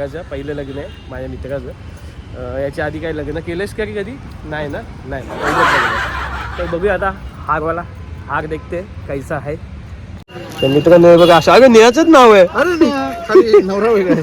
मित्राचं पहिलं लग्न आहे माझ्या मित्राचं. याच्या आधी काही लग्न केलंस का की कधी? नाही ना? नाही. तर बघूया आता हारवाला. हार देखते कैसा आहे तर मित्रांनो हे बघा असं अगं नेहाचंच नाव आहे. खाली नवरा वेगळा आहे.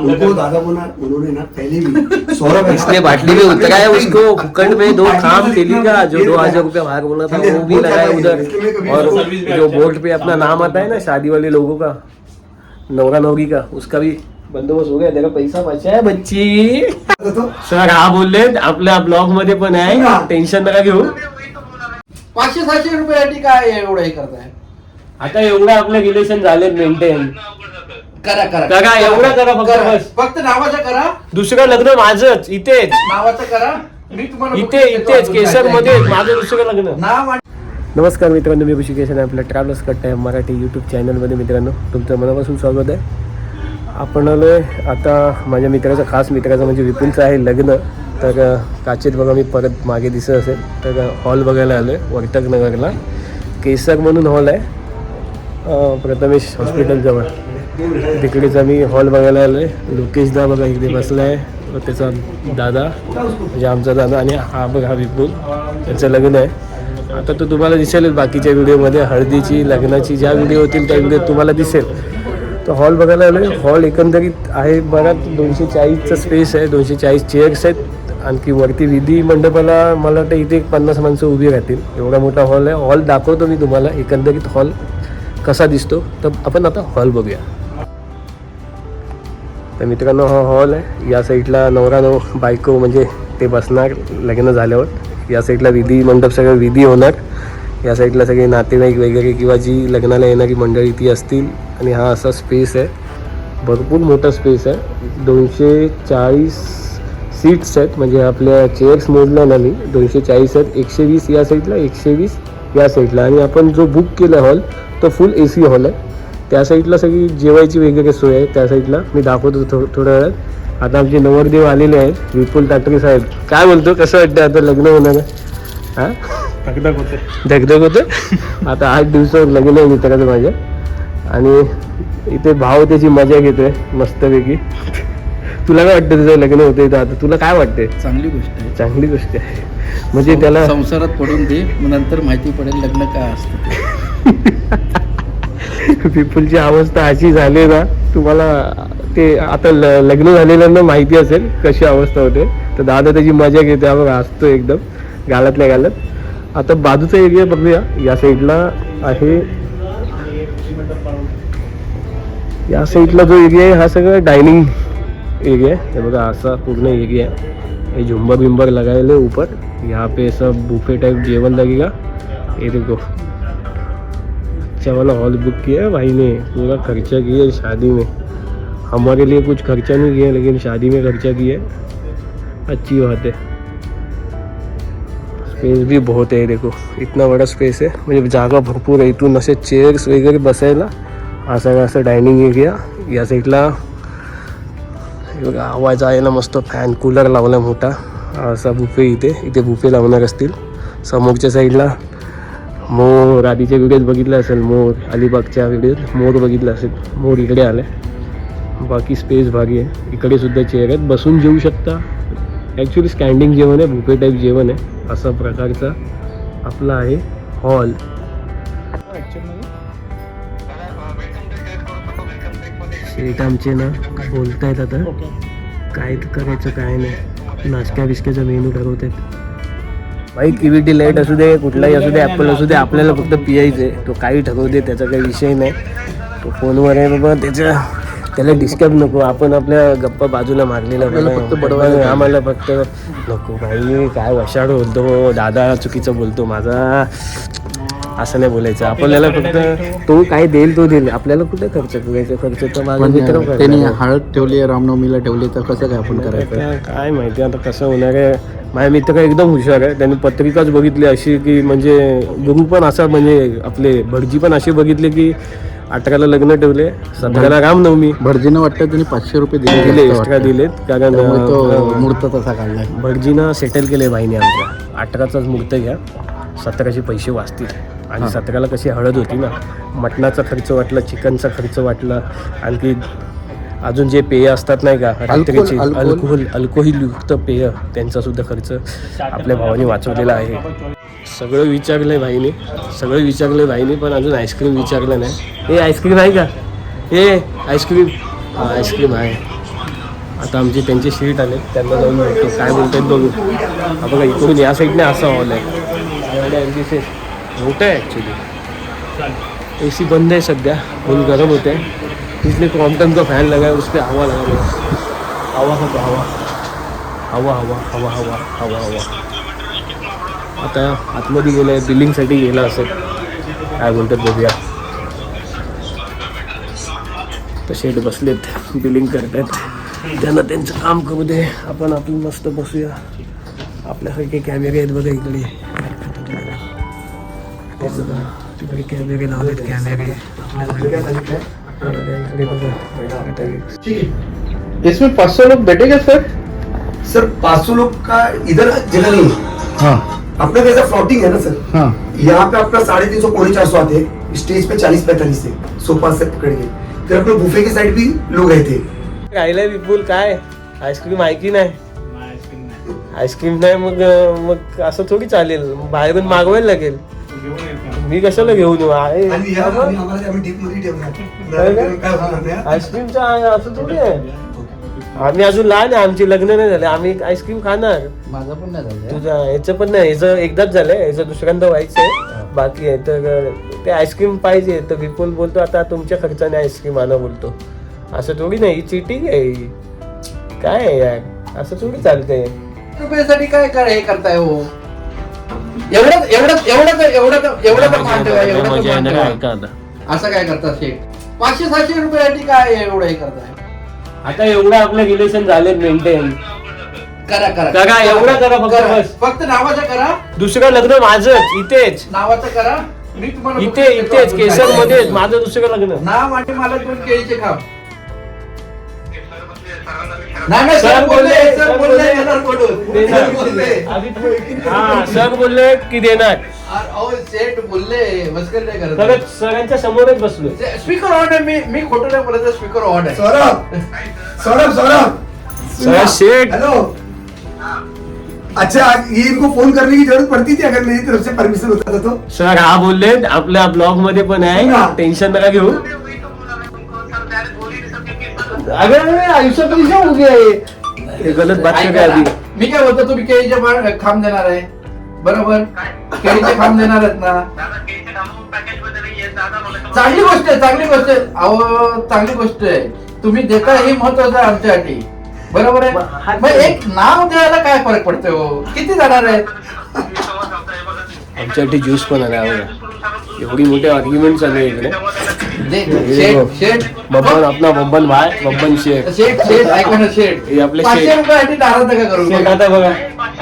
उनको दादा बोला उन्होंने ना पहले भी सौरभ है इसने बाटली में उतराया उसको फुकट में दो काम तेली का जो दो हजार रुपया भाग बोला था वो भी लगाया उधर। और जो बोर्ड पे अपना नाम आता है ना शादी वाले लोगों का नवरा नवरी का उसका भी बंदोबस्त हो गया तेरा पैसा बचा है बच्ची. सर हा बोलले आपल्या ब्लॉगमध्ये पण आहे. टेन्शन नका घेऊ. पाचशे सहाशे रुपयासाठी काय एवढं हे करताय. आता एवढं आपलं रिलेशन झाले मेंटेन करा करा. करा, एवढं करा फक्त. बस. फक्त नावाचं करा. दुसरं लग्न माझंच इथेच. नावाचं करा. मी तुम्हाला इथे इथेच केसरमध्ये. माझं दुसरं लग्न. नाव नमस्कार मित्रांनो मी ऋषिकेश आणि आपल्या ट्रॅव्हल्स कट्टा आहे मराठी यूट्यूब चॅनलमध्ये मित्रांनो तुमचं मनापासून स्वागत आहे. आपण आलो आहे आता माझ्या मित्राचं खास मित्राचं म्हणजे विपुलचं आहे लग्न. तर काचेत बघा मी परत मागे दिसत असेल. तर हॉल बघायला आलो आहे वर्तक नगरला केसर म्हणून हॉल आहे. प्रथमेश हॉस्पिटलजवळ तिकडेच आम्ही हॉल बघायला आलो आहे लोकेशदा बघा इकडे बसला आहे व त्याचा दादा म्हणजे आमचा दादा आणि हा बघा विपुल. त्याचं लग्न आहे. आता तो तुम्हाला दिसेलच बाकीच्या व्हिडिओमध्ये हळदीची लग्नाची ज्या व्हिडिओ होतील त्या व्हिडिओ तुम्हाला दिसेल. तर हॉल बघायला आलो हॉल एकंदरीत आहे बघा दोनशे चाळीसचा स्पेस आहे दोनशे चाळीस चेअर्स आहेत. आणखी वरती विधी मंडपाला मला वाटतं इथे एक पन्नास माणसं उभी राहतील. एवढा मोठा हॉल आहे. हॉल दाखवतो मी तुम्हाला. एकंदरीत हॉल कसा दिसतो. तर आपण आता हॉल बघूया. तर मित्रांनो हा हॉल आहे. या साईडला नवरा नव बायको म्हणजे ते बसणार लग्न झाल्यावर. या साईडला विधी मंडप सगळं विधी होणार. या साईडला सगळे नातेवाईक वगैरे किंवा जी लग्नाला येणारी मंडळी ती असतील. आणि हा असा स्पेस आहे. भरपूर मोठा स्पेस आहे. दोनशे चाळीस सीट्स आहेत. म्हणजे आपल्या चेअर्स मोजल्या ना मी. दोनशे चाळीस आहेत. एकशे वीस या साईडला एकशे वीस या साईडला. आणि आपण जो बुक केला हॉल तो फुल ए सी हॉल आहे. त्या साईडला सगळी जेवायची वगैरे सोय आहे. त्या साईडला मी दाखवतो थो थोड्या वेळात. आता आमचे नवरदेव आलेले आहेत. विपुल टाटरे साहेब. काय बोलतो? कसं वाटतं आता लग्न होणार आहे? हां? धगधग होतं. आता आठ दिवसावर लग्न आहे मित्राचं माझ्या. आणि इथे भाव त्याची मजा घेतोय मस्तपैकी. तुला काय वाटतं तुझं लग्न होतं इथं? आता तुला काय वाटतंय? चांगली गोष्ट आहे. चांगली गोष्ट आहे. म्हणजे त्याला संसारात पडून दे मग नंतर माहिती पडेल लग्न काय असतं. ते. पिपलची अवस्था अशी झाली ना तुम्हाला ते आता ल- लग्न झालेल्यांना माहिती असेल कशी अवस्था होते. तर दादा त्याची मजा घेते हा बघा हसतो एकदम गालातल्या गालात. आता बाजूचा एरिया बघूया. या साईडला जो एरिया आहे, हा सगळं डायनिंग एरिया है असा पूर्ण एरिया है ये झुम्बर विम्बर लगाए ऊपर. यहाँ पे सब बुफे टाइप जेवन लगेगा. ये देखो. अच्छा वाला हॉल बुक किया है भाई ने. पूरा खर्चा किया है शादी में. हमारे लिए कुछ खर्चा नहीं किया, लेकिन शादी में खर्चा किया है. अच्छी बात है. स्पेस भी बहुत है देखो। इतना बड़ा स्पेस है। म्हणजे जागा भरपूर आहे इथून असे चेअर्स वगैरे बसायला हा सगळा असं डायनिंग एरिया या साईडला आवाज आहे ना मस्त फॅन कूलर लावला मोठा। असा बुफे इथे। इथे बुफे लावणार असतील। समोरच्या साईडला मोर आधीच्या व्हिडिओत बघितला असेल मोर अलिबागच्या व्हिडिओत मोर बघितला असेल मोर इकडे आले बाकी स्पेस भारी आहे. इकडे सुद्धा चेअर आहेत. बसून जेऊ शकता. ॲक्च्युली स्टँडिंग जेवण आहे बुफे टाईप जेवण आहे. असा प्रकारचा आपला आहे हॉल शेट आमचे ना बोलतायत आता. काय करायचं काय नाही. नाश्त्या बिस्क्याचा मेनू ठरवत आहेत बाई किविटी लाइट असू दे कुठलाही असू दे ॲपल असू दे आपल्याला फक्त पियायचं आहे तो काही ठरवू दे त्याचा काही विषय नाही. तो फोनवर आहे बाबा त्याच्या त्याला डिस्टर्ब नको. आपण आपल्या गप्पा बाजूला मारलेला. आम्हाला फक्त नको भाई काय वशाड बोलतो. दादा चुकीचं बोलतो माझा. असं नाही बोलायचं. आपल्याला फक्त तो काय देईल तो देईल. आपल्याला कुठे खर्च करायचा? खर्च तर माझा मित्र त्यांनी. हळद ठेवली रामनवमीला ठेवली तर कसं काय आपण करायचं? काय माहिती आता कसं होणार आहे. माझ्या मित्र एकदम हुशार आहे. त्यांनी पत्रिकाच बघितली अशी की म्हणजे गुरु पण असा म्हणजे आपले भटजी पण असे बघितले की अठराला लग्न ठेवले. सतराला रामनवमी. भटजीनं वाटतं त्यांनी पाचशे रुपये दिले एक्स्ट्रा. दिलेत. कारण त्यामुळे तो अं, मुहूर्त तसा काढलाय. भटजीनं सेटल केले बाईने आमच्या अठराचाच मुहूर्त घ्या. सतराचे पैसे वाचतील. आणि सतराला कशी हळद होती ना? मटणाचा खर्च वाटला चिकनचा खर्च वाटला आणखी अजून जे पेय असतात नाही का रात्रीचे अल्कोहोल. अल्कोहोल अल्कोहोलयुक्त पेय त्यांचा सुद्धा खर्च आपल्या भावाने वाचवलेला आहे. सगळं विचारलंय भाईने सगळं विचारलंय भाईने पण अजून आईस्क्रीम विचारलं नाही. हे आईस्क्रीम आहे का? हे आईस्क्रीम. हा आईस्क्रीम आहे. आता आमचे त्यांचे शीट आले त्यांना जाऊन भेटतो. काय बोलतात बघू. हा बघा इकडून या साईडने असा हॉल आहे. मोठं आहे ॲक्च्युली ए सी बंद है सध्या. फुल गर्म होते इसलिए क्रॉम्पटन का फ़ैन लगा है उस पर हवा लगा है। हवा का तो हवा। हवा हवा हवा हवा हवा हवा। आता आतमध्ये गेलं आहे बिलिंगसाठी गेला असेल काय बोलतात बघूया तर शेट बसलेत बिलिंग करतात त्यांना त्यांचं काम करू दे। आपण आपण मस्त बसूया आपल्यासारखे कॅमेरे आहेत बघा इकडे तिकडे कॅमेरे लावलेत कॅमेरे बघा इसमें पाँच सौ लोग बैठेगा सर? सर पाँच सौ लोग का इधर जगह नहीं है। हाँ। अपना कैसा फ्लोटिंग है ना सर? हाँ। यहाँ पे अपना साढ़े तीन सौ पौने चार सौ आते हैं। स्टेज पे चालीस पैंतालीस थे सोफा से पकड़ के फिर अपने बुफे के साइड भी लोग रहते हैं। राहिलंय विपुल काय आईस्क्रीम आहे की नाही। आईस्क्रीम नाही मग मग असं थोडी चालेल. बाहेरून मागवायला लागेल. मी कशाला घेऊन येऊ? आहे आईस्क्रीमचं आहे असं थोडी आहे. आम्ही अजून लहान आहे आमची लग्न नाही झाले. आम्ही आईस्क्रीम खाणार. माझा पण नाही झालं तुझा याचं पण नाही याचं एकदाच झालंय. याचं दुसऱ्यांदा व्हायचंय. बाकी आहे तर ते आईस्क्रीम पाहिजे तर विपुल बोलतो आता तुमच्या खर्चाने आईस्क्रीम आणा बोलतो. असं थोडी नाही ही चिटिंग आहे ही. काय आहे यार? असं थोडी चालतंय. रुपयासाठी काय काय हे करताय हो? एवढं एवढं एवढं एवढं एवढं तर मान ठेवा, एवढं तर मान ठेवा. असं काय करतात शेठ? पाचशे सहाशे रुपयासाठी काय एवढं हे करताय? आता एवढं आपलं रिलेशन झाले मेंटेन करा करा. करा, एवढं करा फक्त बस. फक्त नावाचं करा. दुसरं लग्न माझंच इथेच. नावाचं करा. मी तुम्हाला इथे इथेच केसरमध्ये माझं दुसरं लग्न. नाव आणि मला दोन केळीचे खाप नाही नाही सर सर बोलले सर सर बोलले. सर बोलले हा सर बोलले की देणार अरे, अहो सेठ बोलले मस्कर नाही करत खरंच सरांच्या समोरच बसलोय। स्पीकर ऑन आहे मी मी खोटं नाही बोलत स्पीकर ऑन आहे सौरभ सौरभ सौरभ। सर शेठ हेलो अच्छा ये इनको फ़ोन करने की ज़रूरत पड़ती थी अगर मेरी तरफ़ से परमिशन होता था तो? सर हा बोलले आपल्या ब्लॉग मध्ये पण आहे हा. टेन्शन नका घेऊ। अगर आयुष्यात कधी हो गया ये ये गलत बात कर ऐका रहे अभी ना, मी काय बोलतो तुम्ही केळीचे खांब देणार आहे. बरोबर? केळीचे खांब देणार आहेत ना. चांगली गोष्ट आहे चांगली गोष्ट आहे. अहो चांगली गोष्ट आहे. तुम्ही देता हे महत्वाचं आहे आमच्यासाठी. बरोबर आहे? हा- मग एक नाव द्यायला काय फरक पडतो हो? किती जाणार आहे आमच्यासाठी ज्यूस पण आला बघा एवढी मोठी आर्ग्युमेंट चालू आहे इकडे दे- हे शेठ बघ. शेठ बब्बन आपला बब्बन भाई बब्बन शेख शेठ शेठ ऐका ना शेठ हे आपले पाचशे शेठ. रुपयासाठी नाराज नका करू। शेख आता बघा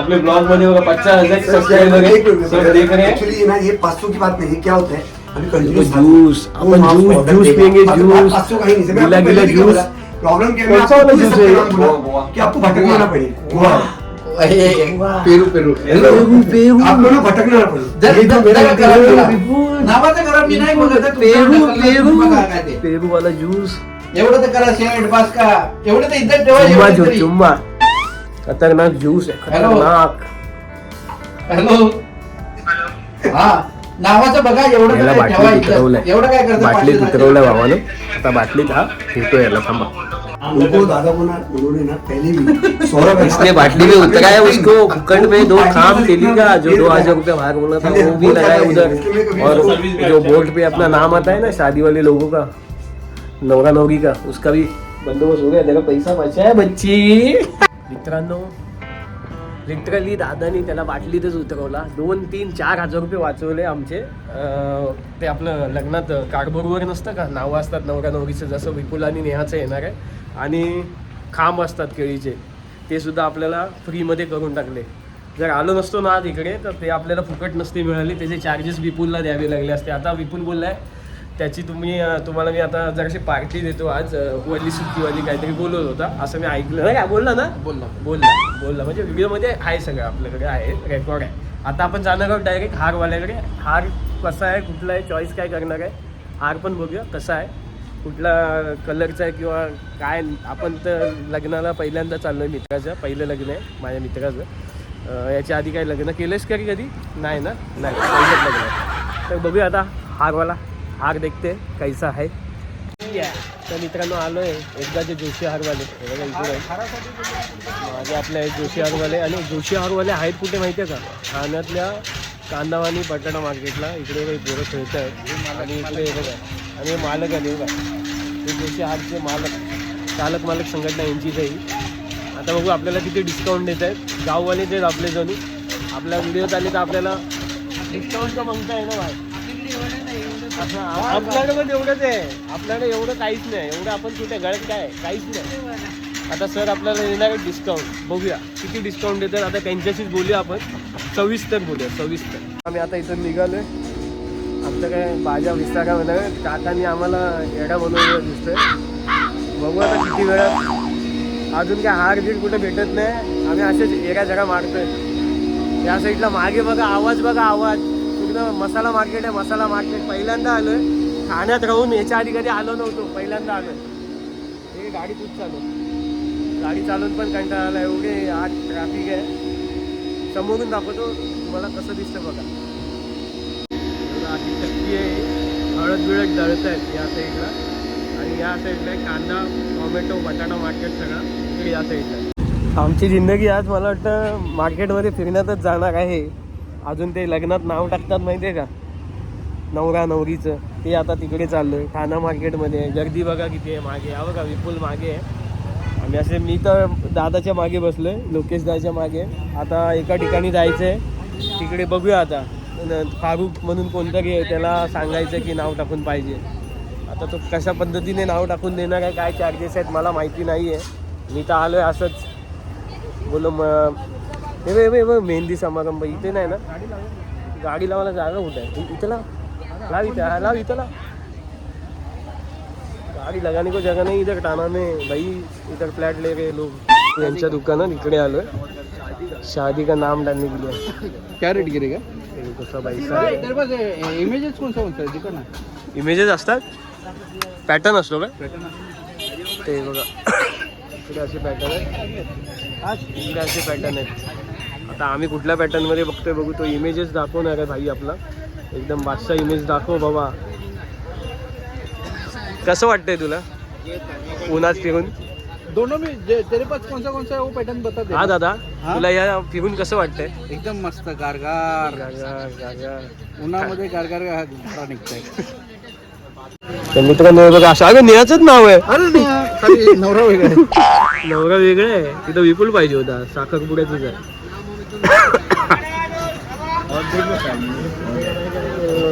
आपले ब्लॉगमध्ये बघा पचास हजार सबस्क्राइबर है। सब देख रहे हैं। एक्चुअली ना ये पाँच सौ की बात नहीं है क्या होता है? अभी कंटिन्यूस जूस अपन जूस जूस पियेंगे जूस पाँच सौ कहीं नहीं से मैं गिला आपको गिला पहले भी जूस बोला, प्रॉब्लम क्या है? मैं कौन सा आपको वाला पूरे जूस सबके है? नाम बोला कि आपको भटकना ना पड़े पेरू पेरू हेलो आपको ना नावाचं करा मी नाही बोलत पेरू पेरू पेरू वाला एवढं तर करा बास का एवढं तर इज्जत ठेवा चुम्मा खतरनाक ज्यूस आहे खतरनाक हॅलो हा नावाचं बघा एवढं याला उतरवलंय एवढं काय करता बाटलीत उतरवलंय भावानं आता बाटलीत हा ठेवतो याला थांबा उनको दादा को ना उन्होंने ना पहले भी सौरभ इसने बाटली में उतराया उसको भूखंड में दो काम तेली का जो दो हज़ार रुपया भाग बोला था वो भी लगाया उधर। और जो बोर्ड पे अपना नाम आता है ना शादी वाले लोगों का नौरा नवरी का उसका भी बंदोबस्त हो गया देखो पैसा बचा है बच्ची। मित्रांनो लिटरली दादानी त्याला बाटलीतच उतरवला. दोन तीन चार हजार रुपये वाचवले आमचे. ते आपलं लग्नात कार्डबोर्डवर नसतं का? नावं असतात नवरा नवरीचं. जसं विपुल आणि नेहाचं येणार आहे. आणि खांब असतात केळीचे. ते सुद्धा आपल्याला फ्रीमध्ये करून टाकले. जर आलो नसतो ना आज इकडे तर ते आपल्याला फुकट नसते मिळाली. त्याचे चार्जेस विपुलला द्यावे लागले असते. आता विपुल बोललाय त्याची तुम्ही तुम्हाला मी आता जराशी पार्टी देतो आज अं, वडली सुट्टीवाली काहीतरी बोलत होता. असं मी ऐकलं. नाही का? बोलला ना? बोलला. बोलला. बोलला. म्हणजे व्हिडिओमध्ये आहे सगळं आपल्याकडे आहे रेकॉर्ड आहे. आता आपण जाणार आहोत डायरेक्ट हारवाल्याकडे. हार कसा आहे? कुठला आहे? चॉईस काय करणार आहे? हार पण बघूया कसा आहे? कुठला कलरचा आहे किंवा काय? आपण तर लग्नाला पहिल्यांदा चाललो आहे मित्राचं. पहिलं लग्न आहे माझ्या मित्राचं. याच्या आधी काही लग्न? केलंस का कधी? नाही ना? नाही. पहिलंच लग्न आहे. तर बघूया आता हारवाला. हार देखते कैसा आहे तर मित्रांनो आलो आहे एकदा जे जोशी हारवाले बघा इकडे. माझे आपले आहेत जोशी हारवाले आणि जोशी हारवाले आहेत कुठे माहिती आहे का? ठाण्यातल्या कांदावानी बटाटा मार्केटला. इकडे काही पोरं खेळत आहेत आणि इकडे बघा. आणि हे मालक आले बघा. हे जोशी हारचे मालक. चालक मालक संघटना यांचीच आहे आता बघू आपल्याला किती डिस्काउंट देत आहेत. गाववाले देत आपले जणी. आपल्या व्हिडिओत आले तर आपल्याला डिस्काउंट तर मागताय ना भाई आपल्याकडे पण एवढंच आहे. आपल्याकडे एवढं काहीच नाही. एवढं आपण कुठे गळत काय? आहे? काहीच नाही. आता सर आपल्याला देणार आहे डिस्काउंट बघूया. किती डिस्काउंट देतात? आता त्यांच्याशीच बोलूया आपण. सविस्तर बोलूया सविस्तर. आम्ही आता इथून निघालोय. आमचं काय बाजा विस्तारा म्हणा काकांनी आम्हाला येडा बनवलेला दिसतोय. बघू आता किती वेळात अजून काय हार बीर कुठे भेटत नाही. आम्ही असेच एका जगा मारतोय. या साईडला मागे बघा आवाज बघा आवाज. पूर्ण मसाला मार्केट आहे मसाला मार्केट पहिल्यांदा आलोय. ठाण्यात राहून याच्या आधी कधी आलो नव्हतो. पहिल्यांदा आलोय. हे गाडी तूच चालू गाडी चालून पण कंटाळा आला एवढे आज ट्रॅफिक आहे. समोरून दाखवतो तुम्हाला कसं दिसतं बघा. आधी टक्की आहे. हळद बिळद दळत आहेत या साईडला आणि या साईडला कांदा टोमॅटो बटाटा मार्केट सगळं इकडे या साईडला आमची जिंदगी आज मला वाटतं मार्केटमध्ये फिरण्यातच जाणार आहे. अजून ते लग्नात नाव टाकतात माहिती आहे का? नवरा नवरीचं. ते आता तिकडे चाललोय. ठाणा मार्केटमध्ये गर्दी बघा किती आहे मागे. हा बघा विपुल मागे आहे. आम्ही असे मी तर दादाच्या मागे बसलोय लोकेश दादाच्या मागे. आता एका ठिकाणी जायचं आहे तिकडे बघूया आता. फारूक फारुख म्हणून कोणतरी आहे त्याला सांगायचं की नाव टाकून पाहिजे. आता तो कशा पद्धतीने नाव टाकून देणार आहे काय चार्जेस आहेत मला माहिती नाही आहे मी तर आलो आहे असंच. बोलो मग हे हे बघ, हे मेहंदी समारंभ इथे नाही ना? गाडी लावायला जागा कुठे आहे इथं लाव लाव इथं लाव इथं लाव गाडी लगाने को जगह नहीं इधर टाना में भाई इधर फ्लैट ले गए लोग। यांच्या दुकानात इकडे आलोय शादी का नाम डालने के लिए। क्या रेट गिरेगा? हे इमेजेस कौन सा है? इमेजेस असतात पॅटर्न असतो काय ते बघा इकडे असे पॅटर्न आहेत इकडे असे पॅटर्न आहेत आता आम्ही कुठल्या पॅटर्नमध्ये बघतोय बघू तो इमेजेस दाखवणार आहे भाई आपला. एकदम बादशाह इमेज दाखव बाबा. कसं वाटतंय तुला? उन्हात फिरून? दोनों में जे- तेरे पास कौन सा कौन सा है वो पैटर्न बता दे हा दादा. हा? तुला या फिरून कसं वाटतंय? एकदम मस्त गारगार. गागा, गागा. उन्हामध्ये गारगार निघताय. तर मित्रांनो हे बघा असं अगं नेहाचंच नाव आहे. अरे नवरा वेगळा आहे. नवरा वेगळा आहे. तिथं विपुल पाहिजे होता साखरपुड्याच आहे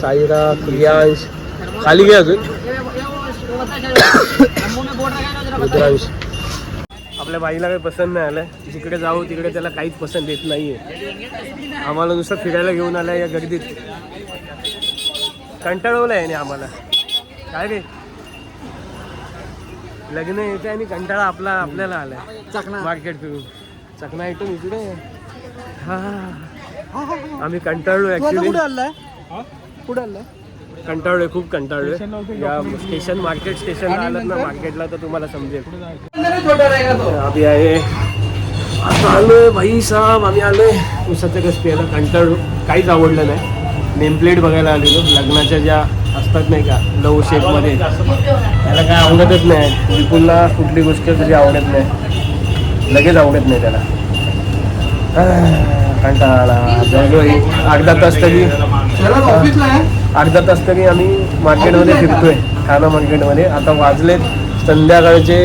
साईरा प्रियांश खाली घे अजून. रुद्रांश. आपल्या बाईला काही पसंत नाही आलंय. जिकडे जाऊ तिकडे त्याला काहीच पसंत येत नाहीये. आम्हाला नुसतं फिरायला घेऊन आलाय या गर्दीत. कंटाळवलं आहे आम्हाला. काय रे? लग्न येते आणि कंटाळा आपला आपल्याला आलाय. चकना मार्केट फिरून. चकना आयटम इकडे. हा. आम्ही कंटाळलो ऍक्च्युली कुठे आलाय? कुठे आलाय? कंटाळलोय खूप कंटाळलोय. या स्टेशन मार्केट स्टेशनला आलं ना मार्केटला तर तुम्हाला समजेल. छोटा रहेगा तो. अभि आहे. आता आलोय भाई साहेब आम्ही आलोय. उसाचं कस प्यायला कंटाळलो. काहीच आवडलं नाही. नेमप्लेट बघायला आलेलो. लग्नाच्या ज्या असतात नाही का लव शेपमध्ये त्याला काय आवडतच नाही. विपुलला कुठली गोष्ट तरी आवडत नाही. लगेच आवडत नाही त्याला. कंटाळा आला जवळजवळ एक अर्धा तास तरी. अर्धा तास तरी आम्ही मार्केटमध्ये फिरतोय. ठाणा मार्केटमध्ये. आता वाजलेत संध्याकाळचे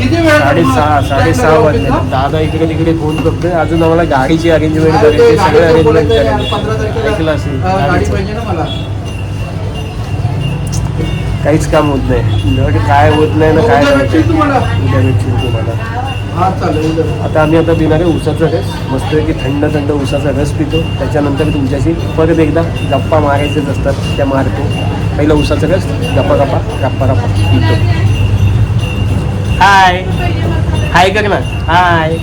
साडेसहा साडेसहा वाजले दादा इकडे तिकडे फोन करतोय. अजून आम्हाला गाडीची अरेंजमेंट करायची सगळे अरेंजमेंट करायचे ऐकलं असेल. काहीच काम होत नाही. काय होत नाही ना काय उद्या भेटशील तुम्हाला. हा आता आम्ही आता पिणार आहे. उसाचा रस मस्त की थंड थंड उसाचा रस पितो. त्याच्यानंतर तुमच्याशी परत एकदा गप्पा मारायचेच असतात त्या मारतो. पहिला उसाचा रस गप्पा गप्पा गप्पा गप्पा पितो. हाय हाय कर ना हाय